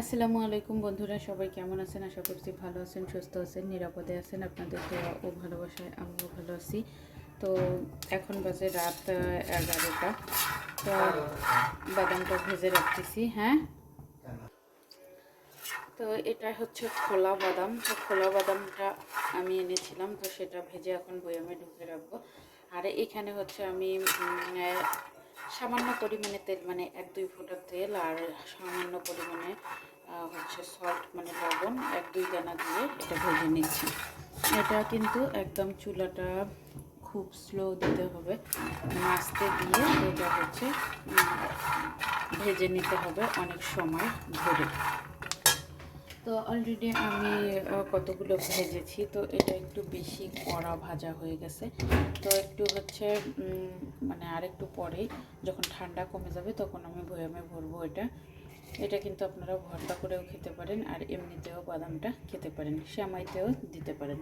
আসসালামু আলাইকুম বন্ধুরা, সবাই কেমন আছেন? আশা করছি ভালো আছেন, সুস্থ আছেন, নিরাপদে আছেন। আপনাদের দোয়া ও ভালোবাসায় আমিও ভালো আছি। তো এখন বাজে রাত এগারোটা। তো বাদামটা ভেজে রাখতেছি হ্যাঁ? তো এটা হচ্ছে খোলা বাদাম। তো খোলা বাদামটা আমি এনেছিলাম, তো সেটা ভেজে এখন বয়ামে ঢুকে রাখব। আর এখানে হচ্ছে আমি সামান্য পরিমাণে তেল মানে এক দুই ফোঁটা তেল আর সামান্য পরিমাণে হচ্ছে সল্ট মানে লবণ, এক দুই দানা দিয়ে এটা ভেজে নিচ্ছি। এটা কিন্তু একদম চুলাটা খুব স্লো দিতে হবে। মাছতে দিয়ে এটা হচ্ছে ভেজে নিতে হবে অনেক সময় ধরে। তো অলরেডি আমি কতগুলো ভেজেছি, তো এটা একটু বেশি কড়া ভাজা হয়ে গেছে। তো একটু হচ্ছে মানে আর একটু পরেই যখন ঠান্ডা কমে যাবে তখন আমি ভয়ামে ভরবো এটা। এটা কিন্তু আপনারা ভর্তা করেও খেতে পারেন আর এমনিতেও বাদামটা খেতে পারেন শ্যামাইতেও দিতে পারেন।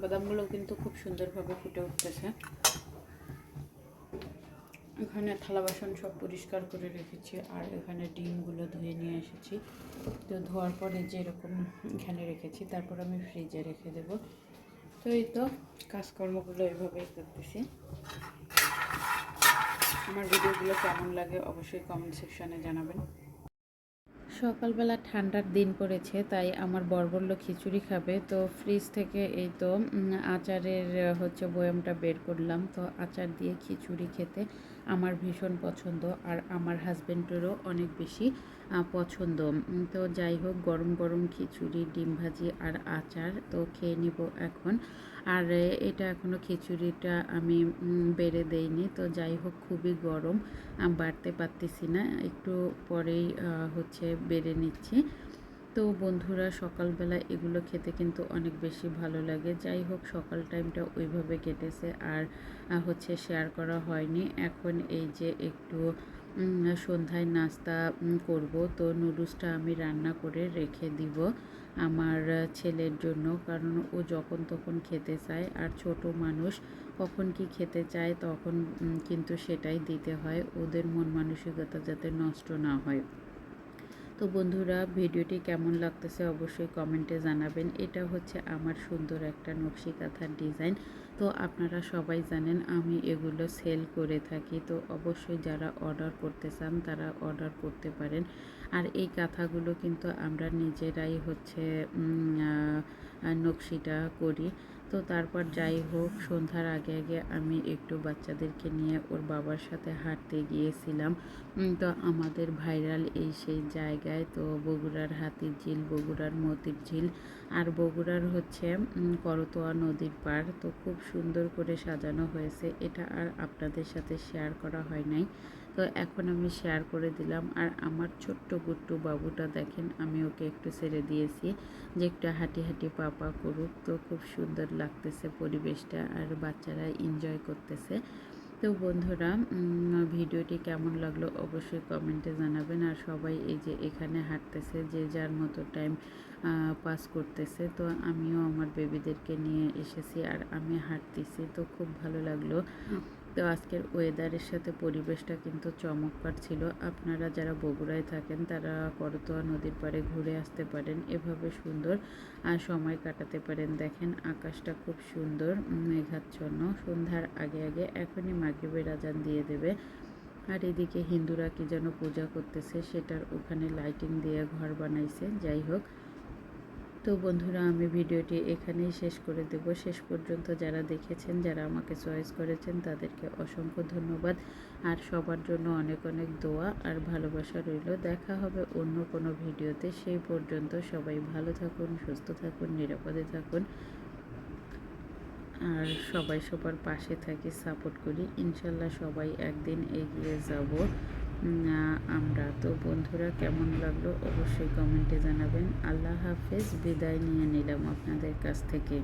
বাদামগুলো কিন্তু খুব সুন্দরভাবে ফুটে উঠতেছে। এখানে থালা বাসন সব পরিষ্কার করে রেখেছি, আর এখানে ডিমগুলো ধুয়ে নিয়ে এসেছি। তো ধোয়ার পরে যেরকম এখানে রেখেছি, তারপর আমি ফ্রিজে রেখে দেব। তো এই তো কাজকর্মগুলো এভাবেই করতেছি। আমার ভিডিওগুলো কেমন লাগে অবশ্যই কমেন্ট সেকশানে জানাবেন। সকালবেলা ঠান্ডার দিন পড়েছে, তাই আমার বর বলল খিচুড়ি খাবে। তো ফ্রিজ থেকে এই তো আচারের, হচ্ছে বয়ামটা বের করলাম। তো আচার দিয়ে খিচুড়ি খেতে আমার ভীষণ পছন্দ আর আমার হাজব্যান্ডেরও অনেক বেশি পছন্দ। তো যাই হোক, গরম গরম খিচুড়ি, ডিম ভাজি আর আচার তো খেয়ে নিব এখন। আর এটা এখনও খিচুড়িটা আমি বেড়ে দেইনি। তো যাই হোক, খুবই গরম বাড়তে পারতেছি না। একটু পরেই হচ্ছে বেড়ে নিচ্ছি। তো বন্ধুরা, সকালবেলা এগুলো খেতে কিন্তু অনেক বেশি ভালো লাগে। যাই হোক, সকাল টাইমটা ওইভাবে কেটেছে আর হচ্ছে শেয়ার করা হয়নি। এখন এই যে একটু সন্ধ্যায় নাস্তা করব। তো নুডলসটা আমি রান্না করে রেখে দিব আমার ছেলের জন্য। কারণ ও যখন তখন খেতে চায় আর ছোট মানুষ কখন কি খেতে চায় তখন কিন্তু সেটাই দিতে হয়। ওদের মন মানসিকতা যাতে নষ্ট না হয়। তো বন্ধুরা, ভিডিওটি কেমন লাগতেছে অবশ্যই কমেন্টে জানাবেন। এটা হচ্ছে আমার সুন্দর একটা নকশি কাঁথার ডিজাইন। তো আপনারা সবাই জানেন, আমি এগুলো সেল করে থাকি। তো অবশ্যই যারা অর্ডার করতে চান, তারা অর্ডার করতে পারেন। আর এই কাঁথাগুলো কিন্তু আমরা নিজেরাই হচ্ছে নকশিটা করি। তো তারপর যাই হোক, সন্ধ্যার আগে আগে আমি একটু বাচ্চাদেরকে নিয়ে ওর বাবার সাথে হাঁটতে গিয়েছিলাম। তো আমাদের ভাইরাল এই সেই জায়গায়, তো বগুড়ার হাতির ঝিল, বগুড়ার মতির ঝিল আর বগুড়ার হচ্ছে করতোয়া নদীর পাড়। তো খুব সুন্দর করে সাজানো হয়েছে। এটা আর আপনাদের সাথে শেয়ার করা হয় নাই। তো এখন আমি শেয়ার করে দিলাম। আর আমার ছোট্ট গুট্টু বাবুটা দেখেন, আমি ওকে একটু ছেড়ে দিয়েছি যে একটু হাঁটি হাঁটি পা পা করুক। তো খুব সুন্দর লাগতেছে পরিবেশটা আর বাচ্চারা এনজয় করতেছে। তো বন্ধুরা ভিডিওটি কেমন লাগল অবশ্যই কমেন্টে জানাবেন। আর সবাই এই যে এখানে হাঁটতেছে, যে যার মতো টাইম পাস করতেছে। তো আমিও আমার বেবিদেরকে নিয়ে এসেছি আর আমি হাঁটতেছি। তো খুব ভালো লাগল। তো আজকের ওয়েদারের সাথে পরিবেশটা কিন্তু চমৎকার ছিল। আপনারা যারা বগুড়ায় থাকেন, তারা করতোয়া নদীর পাড়ে ঘুরে আসতে পারেন, এভাবে সুন্দর। আর সময় কাটাতে পারেন, দেখেন আকাশটা খুব সুন্দর, মেঘাচ্ছন্ন। সন্ধ্যার আগে আগে এখনই মাগরিবের আজান দিয়ে দেবে। আর এদিকে হিন্দুরা কি যেন পূজা করতেছে, সেটার ওখানে লাইটিং দিয়ে ঘর বানাইছে, যাই হোক। তো বন্ধুরা, আমি ভিডিওটি এখানেই শেষ করে দেব। শেষ পর্যন্ত যারা দেখেছেন, যারা আমাকে চয়েস করেছেন, তাদেরকে অসংখ্য ধন্যবাদ। আর সবার জন্য অনেক অনেক দোয়া আর ভালোবাসা রইল। দেখা হবে অন্য কোনো ভিডিওতে। সেই পর্যন্ত সবাই ভালো থাকুন, সুস্থ থাকুন, নিরাপদে থাকুন। আর সবাই সবার পাশে থাকি সাপোর্ট করি। ইনশাল্লাহ সবাই একদিন এগিয়ে যাব। আমরা তো বন্ধুরা কেমন লাগল অবশ্যই কমেন্টে জানাবেন। আল্লাহ হাফেজ, বিদায় নিয়ে নিলাম আপনাদের কাছ থেকে।